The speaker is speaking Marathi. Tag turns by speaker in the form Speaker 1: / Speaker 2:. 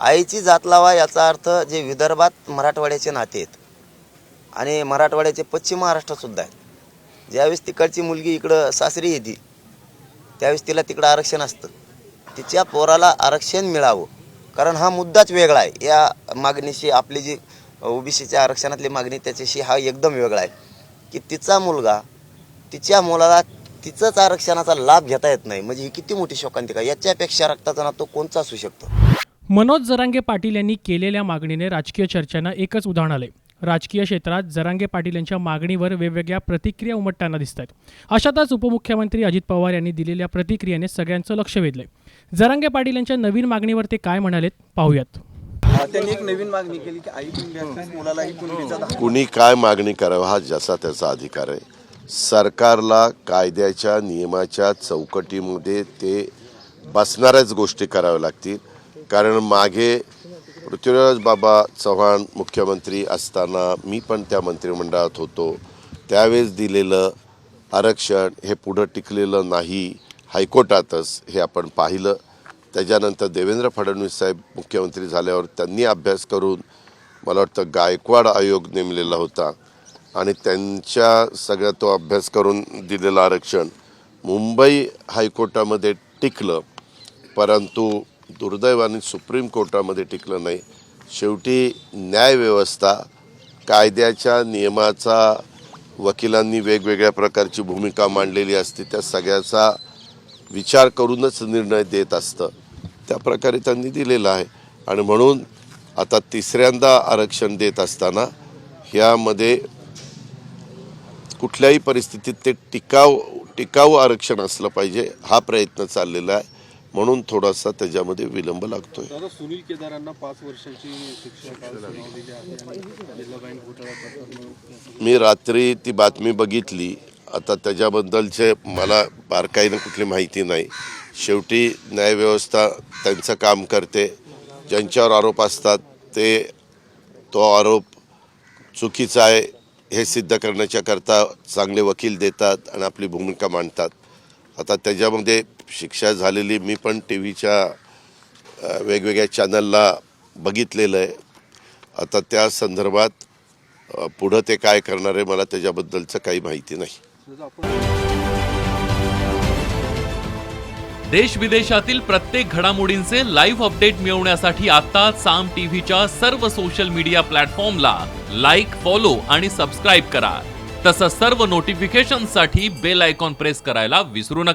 Speaker 1: आईची जात लावा याचा अर्थ जे विदर्भात मराठवाड्याचे नाते आहेत. आणि मराठवाड्याचे पश्चिम महाराष्ट्रातसुद्धा आहेत. ज्यावेळेस तिकडची मुलगी इकडं सासरी येते त्यावेळेस तिला तिकडं आरक्षण असतं. तिच्या पोराला आरक्षण मिळावं. कारण हा मुद्दाच वेगळा आहे. या मागणीशी आपली जी ओबीसीच्या आरक्षणातली मागणी त्याच्याशी हा एकदम वेगळा आहे. की तिचा मुलगा तिच्या मुलाला तिचंच आरक्षणाचा लाभ घेता येत नाही. म्हणजे ही किती मोठी शोकांतिका. याच्यापेक्षा रक्ताचा नातो कोणचा असू शकतो?
Speaker 2: मनोज जरांगे पाटील यांनी केलेल्या मागणीने राजकीय चर्चांना एकच उदाहरण आले राजकीय क्षेत्रात जरांगे पाटील यांच्या मागणीवर वेगवेगळ्या प्रतिक्रिया उमटताना दिसत आहेत अशातच उपमुख्यमंत्री अजित पवार यांनी दिलेल्या प्रतिक्रियेने सगळ्यांचं लक्ष वेधलंय. जरांगे पाटील यांच्या नवीन मागणीवर ते काय म्हणालेत पाहूयात.
Speaker 3: त्यांनी एक नवीन मागणी केली की आई मुलालाही
Speaker 4: कुणी काय मागणी करावं हा ज्याचा त्याचा अधिकार आहे. सरकारला कायद्याच्या नियमाच्या चौकटीमध्ये ते बसणाऱ्याच गोष्टी कराव्या लागतील. कारण मागे पृथ्वीराज बाबा चव्हाण मुख्यमंत्री असताना मी पण त्या मंत्रिमंडळात होतो. त्यावेळेस दिलेलं आरक्षण हे पुढं टिकलेलं नाही हायकोर्टातच हे आपण पाहिलं. त्याच्यानंतर देवेंद्र फडणवीस साहेब मुख्यमंत्री झाल्यावर त्यांनी अभ्यास करून मला वाटतं गायकवाड आयोग नेमलेला होता आणि त्यांच्या सगळ्या तो अभ्यास करून दिलेलं आरक्षण मुंबई हायकोर्टामध्ये टिकलं. परंतु दुर्दैवाने सुप्रीम कोर्टामध्ये टिकलं नाही. शेवटी न्यायव्यवस्था कायद्याच्या नियमाचा वकिलांनी वेगवेगळ्या प्रकारची भूमिका मांडलेली असते. त्या सगळ्याचा विचार करूनच निर्णय देत असतं. त्या प्रकारे त्यांनी दिलेला आहे. आणि म्हणून आता तिसऱ्यांदा आरक्षण देत असताना ह्यामध्ये कुठल्याही परिस्थितीत ते टिकाव टिकाऊ आरक्षण असलं पाहिजे. हा प्रयत्न चाललेला आहे. म्हणून थोडासा त्याच्यामध्ये विलंब लागतोय.
Speaker 5: सुनील केदारांना पाच वर्षाची शिक्षा
Speaker 4: मी रात्री ती बातमी बघितली. आता त्याच्याबद्दलचे मला बारकाईनं कुठली माहिती नाही. शेवटी न्यायव्यवस्था त्यांचं काम करते. ज्यांच्यावर आरोप असतात ते तो आरोप चुकीचा आहे हे सिद्ध करण्याच्या करता चांगले वकील देतात आणि आपली भूमिका मांडतात. आता त्याच्यामध्ये शिक्षा झालेली मी पण टी व्हीच्या वेगवेगळ्या चॅनलला बघितलेलं आहे. आता त्या संदर्भात पुढं ते काय करणार आहे मला त्याच्याबद्दलचं काही माहिती नाही.
Speaker 6: देश विदेशातील प्रत्येक घडामोडींचे लाईव्ह अपडेट मिळवण्यासाठी आता साम टीव्हीच्या सर्व सोशल मीडिया प्लॅटफॉर्मला लाईक फॉलो आणि सबस्क्राईब करा. तसंच सर्व नोटिफिकेशनसाठी बेल आयकॉन प्रेस करायला विसरू नका.